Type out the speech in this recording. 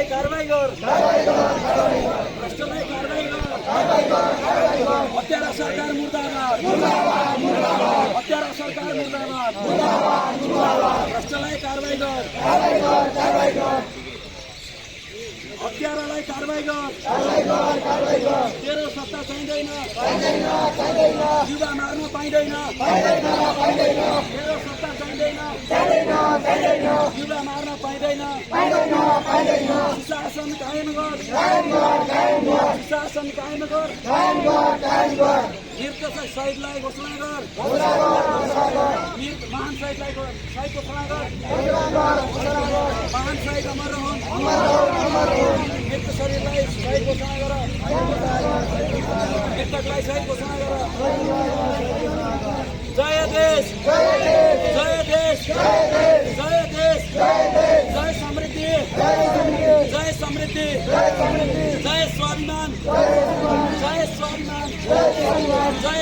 भ्रष्टलाई कारवाही गर भ्रष्टलाई कारवाही गर हत्यारा सरकार मुर्दाबाद हत्यारा सरकार मुर्दाबाद भ्रष्टलाई कारवाही गर गर सत्ता युवा मार्न पाइँदैन सत्ता पाइँदैन सुशासन कायम गर। सुशासन कायम गर। वीरका शहीदलाई घोषणा गर। वीर महान शहीदलाई घो- शहीद घोषणा गर। महान अमर मृत शरीरलाई घोषणा गर। मृतकलाई घोषणा गर। સમૃદ્ધિ જય સ્વામિનારાયણ જય સ્વામિનારાયણ જય સ્વામિનારાયણ જય